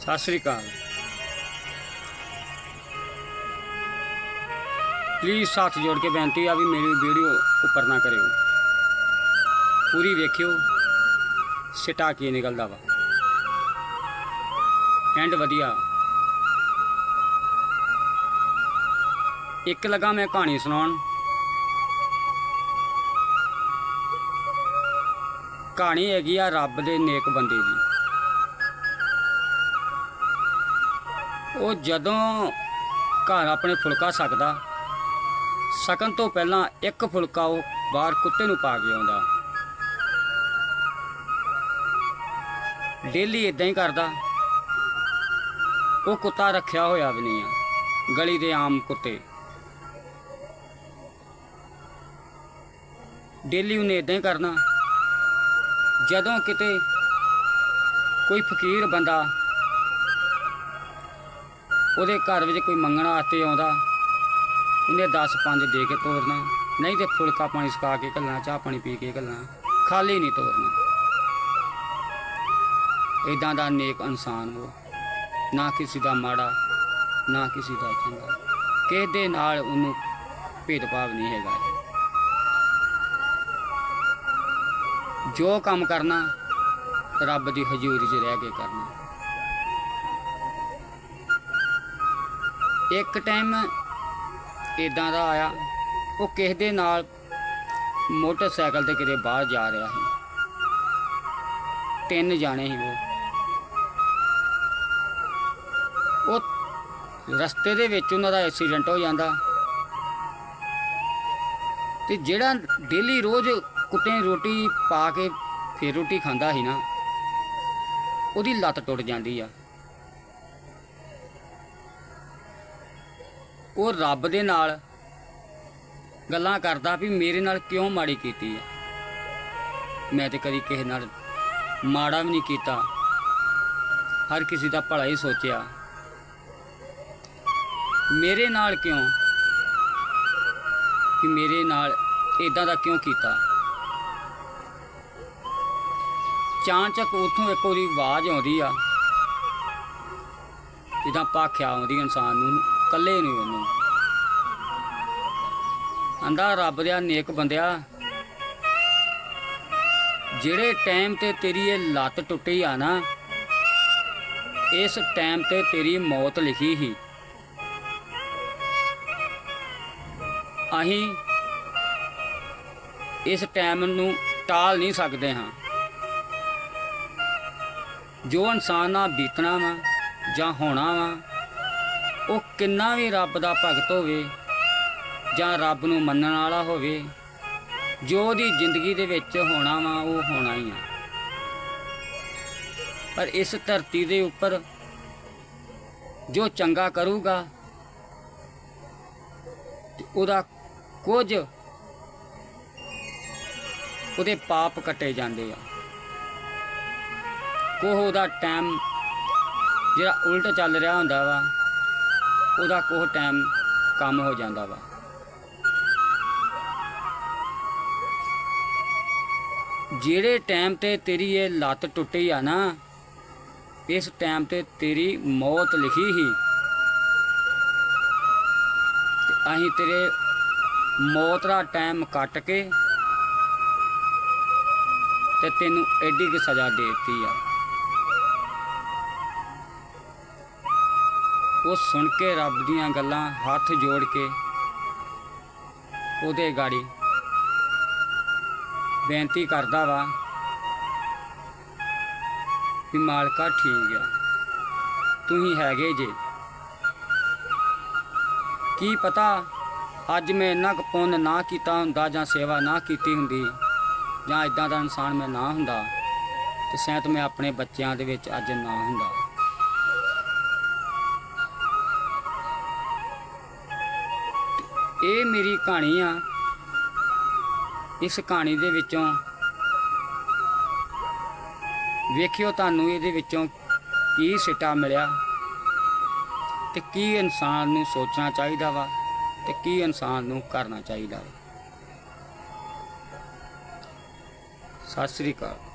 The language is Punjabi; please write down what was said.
ਸਤਿ ਸ੍ਰੀ ਅਕਾਲ। ਪਲੀਜ਼ ਸਾਥ ਜੋੜ ਕੇ ਬੇਨਤੀ ਆ ਵੀ ਮੇਰੀ ਵੀਡੀਓ ਉੱਪਰ ਨਾ ਕਰਿਓ। ਪੂਰੀ ਵੇਖਿਓ, ਸਿਟਾ ਕੀ ਨਿਕਲਦਾ ਵਾ। ਐਂਡ ਵਧੀਆ। ਇੱਕ ਲਗਾ ਮੈਂ ਕਹਾਣੀ ਸੁਣਾਉਣ। ਕਹਾਣੀ ਹੈਗੀ ਆ ਰੱਬ ਦੇ ਨੇਕ ਬੰਦੇ ਦੀ। ਉਹ ਜਦੋਂ ਘਰ ਆਪਣੇ ਫੁਲਕਾ ਸਕਦਾ, ਸਕਣ ਤੋਂ ਪਹਿਲਾਂ ਇੱਕ ਫੁਲਕਾ ਉਹ ਬਾਹਰ ਕੁੱਤੇ ਨੂੰ ਪਾ ਕੇ ਆਉਂਦਾ। ਡੇਲੀ ਇਦਾਂ ਹੀ ਕਰਦਾ। ਉਹ ਕੁੱਤਾ ਰੱਖਿਆ ਹੋਇਆ ਵੀ ਨਹੀਂ ਆ, ਗਲੀ ਦੇ ਆਮ ਕੁੱਤੇ। ਡੇਲੀ ਉਹਨੇ ਇਦਾਂ ਹੀ ਕਰਨਾ। ਜਦੋਂ ਕਿਤੇ ਕੋਈ ਫਕੀਰ ਬੰਦਾ ਉਹਦੇ ਘਰ ਵਿੱਚ ਕੋਈ ਮੰਗਣ ਵਾਸਤੇ ਆਉਂਦਾ, ਉਹਨੇ 10 5 ਦੇ ਕੇ ਤੋਰਨਾ, ਨਹੀਂ ਤੇ ਫੁਲਕਾ ਪਾਣੀ ਸਕਾ ਕੇ ਘੱਲਣਾ, ਚਾਹ ਪਾਣੀ ਪੀ ਕੇ ਘੱਲਣਾ, ਖਾਲੀ ਨਹੀਂ ਤੋਰਨਾ। ਇਦਾਂ ਦਾ ਨੇਕ ਇਨਸਾਨ ਉਹ, ਨਾ ਕਿਸੇ ਦਾ ਮਾੜਾ, ਨਾ ਕਿਸੇ ਦਾ ਚੰਗਾ, ਕਿਸੇ ਦੇ ਨਾਲ ਉਹਨੂੰ ਭੇਦਭਾਵ ਨਹੀਂ ਹੈਗਾ। ਜੋ ਕੰਮ ਕਰਨਾ, ਰੱਬ ਦੀ ਹਜ਼ੂਰੀ 'ਚ ਰਹਿ ਕੇ ਕਰਨਾ। ਇੱਕ ਟਾਈਮ ਇਦਾਂ ਦਾ ਆਇਆ, ਉਹ ਕਿਸੇ ਦੇ ਨਾਲ ਮੋਟਰਸਾਈਕਲ ਤੇ ਕਿਤੇ ਬਾਹਰ ਜਾ ਰਿਹਾ ਸੀ। ਤਿੰਨ ਜਾਣੇ ਸੀ ਉਹ। ਉਹ ਰਸਤੇ ਦੇ ਵਿੱਚ ਉਹਨਾਂ ਦਾ ਐਕਸੀਡੈਂਟ ਹੋ ਜਾਂਦਾ। ਤੇ ਜਿਹੜਾ ਡੇਲੀ ਰੋਜ਼ ਕੁੱਤੇ ਰੋਟੀ ਪਾ ਕੇ ਫਿਰ ਰੋਟੀ ਖਾਂਦਾ ਸੀ ਨਾ, ਉਹਦੀ ਲੱਤ ਟੁੱਟ ਜਾਂਦੀ ਆ। ਉਹ ਰੱਬ ਦੇ ਨਾਲ ਗੱਲਾਂ ਕਰਦਾ ਵੀ ਮੇਰੇ ਨਾਲ ਕਿਉਂ ਮਾੜੀ ਕੀਤੀ ਆ? ਮੈਂ ਤੇ ਕਦੀ ਕਿਸੇ ਨਾਲ ਮਾੜਾ ਵੀ ਨਹੀਂ ਕੀਤਾ। ਹਰ ਕਿਸੇ ਦਾ ਭਲਾ ਹੀ ਸੋਚਿਆ। ਮੇਰੇ ਨਾਲ ਕਿਉਂ? ਕਿ ਮੇਰੇ ਨਾਲ ਇਦਾਂ ਦਾ ਕਿਉਂ ਕੀਤਾ? ਚਾਂਚਕ ਉਥੋਂ ਇੱਕ ਉਹਦੀ ਆਵਾਜ਼ ਆਉਂਦੀ ਆ। ਜਿੱਦਾਂ ਪਾਖਿਆ ਆਉਂਦੀ ਇਨਸਾਨ ਨੂੰ। ਕੱਲੇ ਨਹੀਂ ਉਹਨੂੰ। ਆਂਦਾ ਰੱਬ ਦੇ ਨੇਕ ਬੰਦਿਆ, ਜਿਹੜੇ ਟਾਈਮ ਤੇ ਤੇਰੀ ਇਹ ਲੱਤ ਟੁੱਟੀ ਆ ਨਾ, ਇਸ ਟਾਈਮ ਤੇ ਤੇਰੀ ਮੌਤ ਲਿਖੀ ਸੀ। ਅਸੀਂ ਇਸ ਟਾਈਮ ਨੂੰ ਟਾਲ ਨਹੀਂ ਸਕਦੇ ਹਾਂ। ਜੋ ਇਨਸਾਨ ਨਾਲ ਬੀਤਣਾ ਵਾ ਜਾਂ ਹੋਣਾ ਵਾ ਉਹ ਕਿੰਨਾ ਵੀ ਰੱਬ ਦਾ ਭਗਤ ਹੋਵੇ ਜਾਂ ਰੱਬ ਨੂੰ ਮੰਨਣ ਵਾਲਾ ਹੋਵੇ, ਜੋ ਉਹਦੀ ਜ਼ਿੰਦਗੀ ਦੇ ਵਿੱਚ ਹੋਣਾ ਵਾ, ਉਹ ਹੋਣਾ ਹੀ ਆ। ਪਰ ਇਸ ਧਰਤੀ ਦੇ ਉੱਪਰ ਜੋ ਚੰਗਾ ਕਰੂਗਾ ਉਹਦਾ ਕੁਝ ਉਹਦੇ ਪਾਪ ਕੱਟੇ ਜਾਂਦੇ ਆ। ਕੋਹ ਉਹਦਾ ਟਾਈਮ ਜਿਹੜਾ ਉਲਟ ਚੱਲ ਰਿਹਾ ਹੁੰਦਾ ਵਾ ਉਹਦਾ ਕੋਹ ਟਾਈਮ ਕੰਮ ਹੋ ਜਾਂਦਾ ਵਾ। ਜਿਹੜੇ ਟਾਈਮ ਤੇ ਤੇਰੀ ਇਹ ਲੱਤ ਟੁੱਟੀ ਆ ਨਾ, ਇਸ ਟਾਈਮ ਤੇ ਤੇਰੀ ਮੌਤ ਲਿਖੀ ਸੀ। ਤੇ ਅਸੀਂ ਤੇਰੇ ਮੌਤ ਦਾ ਟਾਈਮ ਕੱਟ ਕੇ ਤੇ ਤੈਨੂੰ ਐਡੀ ਕਿ ਸਜ਼ਾ ਦੇ ਦਿੱਤੀ ਆ। ਉਹ ਸੁਣ ਕੇ ਰੱਬ ਦੀਆਂ ਗੱਲਾਂ ਹੱਥ ਜੋੜ ਕੇ ਉਹਦੇ ਗਾੜੀ ਬੇਨਤੀ ਕਰਦਾ ਵਾ ਵੀ ਮਾਲਕਾ ਠੀਕ ਆ। ਤੁਸੀਂ ਹੈਗੇ ਜੇ। ਕੀ ਪਤਾ ਅੱਜ ਮੈਂ ਇੰਨਾ ਕੁ ਪੁੰਨ ਨਾ ਕੀਤਾ ਹੁੰਦਾ ਜਾਂ ਸੇਵਾ ਨਾ ਕੀਤੀ ਹੁੰਦੀ ਜਾਂ ਇਦਾਂ ਦਾ ਇਨਸਾਨ ਮੈਂ ਨਾ ਹੁੰਦਾ ਤੇ ਸ਼ਾਇਦ ਮੈਂ ਆਪਣੇ ਬੱਚਿਆਂ ਦੇ ਵਿੱਚ ਅੱਜ ਨਾ ਹੁੰਦਾ। ਇਹ ਮੇਰੀ ਕਹਾਣੀ ਆ। ਇਸ ਕਹਾਣੀ ਦੇ ਵਿੱਚੋਂ ਵੇਖਿਓ ਤੁਹਾਨੂੰ ਇਹਦੇ ਵਿੱਚੋਂ ਕੀ ਸਿੱਟਾ ਮਿਲਿਆ ਤੇ ਕੀ ਇਨਸਾਨ ਨੂੰ ਸੋਚਣਾ ਚਾਹੀਦਾ ਵਾ ਤੇ ਕੀ ਇਨਸਾਨ ਨੂੰ ਕਰਨਾ ਚਾਹੀਦਾ ਵਾ। ਸਤਿ ਸ੍ਰੀ ਅਕਾਲ।